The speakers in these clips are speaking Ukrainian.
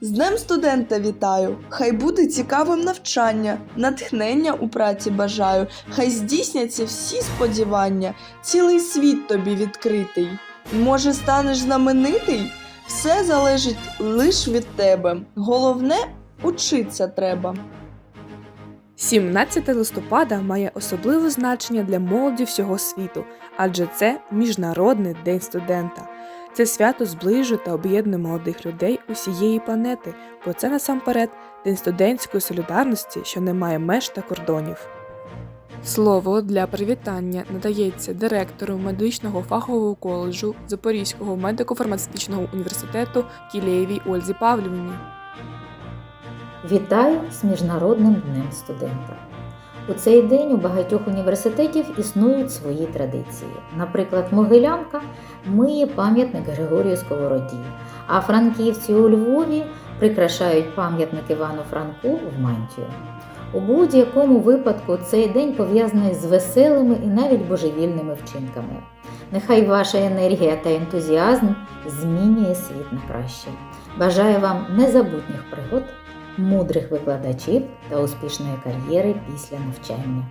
З Днем студента вітаю! Хай буде цікавим навчання, натхнення у праці бажаю, хай здійсняться всі сподівання, цілий світ тобі відкритий. Може, станеш знаменитий? Все залежить лиш від тебе. Головне учиться треба. 17 листопада має особливе значення для молоді всього світу, адже це Міжнародний день студента. Це свято зближує та об'єднує молодих людей усієї планети, бо це насамперед день студентської солідарності, що не має меж та кордонів. Слово для привітання надається директору медичного фахового коледжу Запорізького медико-фармацевтичного університету Кілєєвій Ользі Павлівні. Вітаю з Міжнародним днем студента. У цей день у багатьох університетів існують свої традиції. Наприклад, Могилянка миє пам'ятник Григорію Сковороді, а франківці у Львові прикрашають пам'ятник Івану Франку в мантію. У будь-якому випадку цей день пов'язаний з веселими і навіть божевільними вчинками. Нехай ваша енергія та ентузіазм змінює світ на краще. Бажаю вам незабутніх пригод мудрих викладачів та успішної кар'єри після навчання.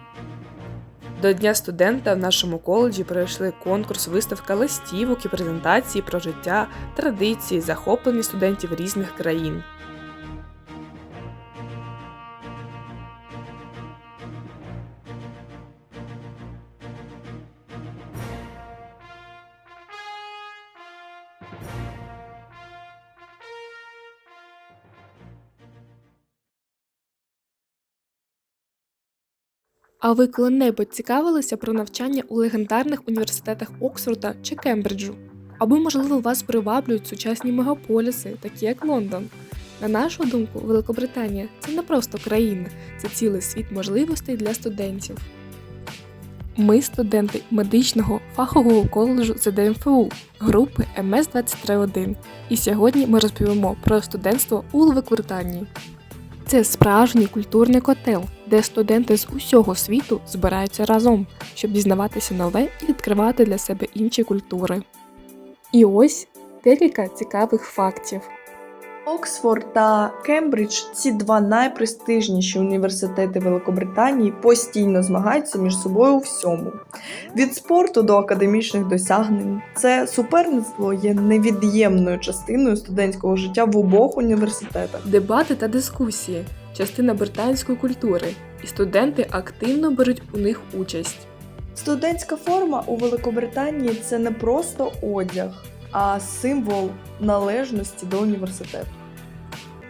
До Дня студента в нашому коледжі пройшли конкурс виставка листівок і презентації про життя, традиції, захоплення студентів різних країн. А ви коли-небудь цікавилися про навчання у легендарних університетах Оксфорда чи Кембриджу? Або, можливо, вас приваблюють сучасні мегаполіси, такі як Лондон. На нашу думку, Великобританія це не просто країна, це цілий світ можливостей для студентів. Ми студенти медичного фахового коледжу ЗДМФУ групи МС 231 і сьогодні ми розповімо про студентство у Великобританії. Це справжній культурний котел, де студенти з усього світу збираються разом, щоб дізнаватися нове і відкривати для себе інші культури. І ось декілька цікавих фактів. Оксфорд та Кембридж ці два найпрестижніші університети Великобританії постійно змагаються між собою у всьому. Від спорту до академічних досягнень. Це суперництво є невід'ємною частиною студентського життя в обох університетах. Дебати та дискусії частина британської культури, і студенти активно беруть у них участь. Студентська форма у Великобританії це не просто одяг, а символ належності до університету.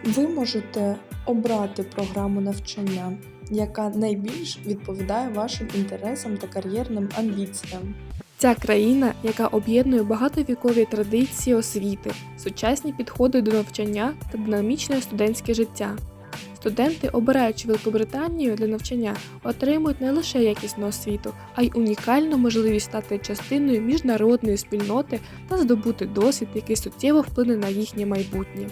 Ви можете обрати програму навчання, яка найбільш відповідає вашим інтересам та кар'єрним амбіціям. Ця країна, яка об'єднує багатовікові традиції освіти, сучасні підходи до навчання та динамічне студентське життя. Студенти, обираючи Великобританію для навчання, отримують не лише якісну освіту, а й унікальну можливість стати частиною міжнародної спільноти та здобути досвід, який суттєво вплине на їхнє майбутнє.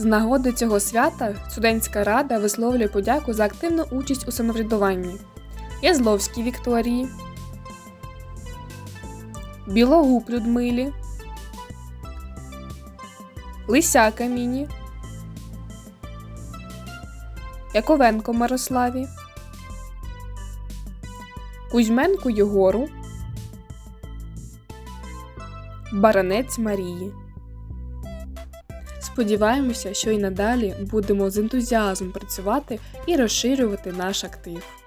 З нагоди цього свята студентська рада висловлює подяку за активну участь у самоврядуванні. Язловській Вікторії, Білогуб Людмилі, Лисяка Міні, Яковенко Мирославі, Кузьменку Єгору, Баранець Марії. Сподіваємося, що і надалі будемо з ентузіазмом працювати і розширювати наш актив.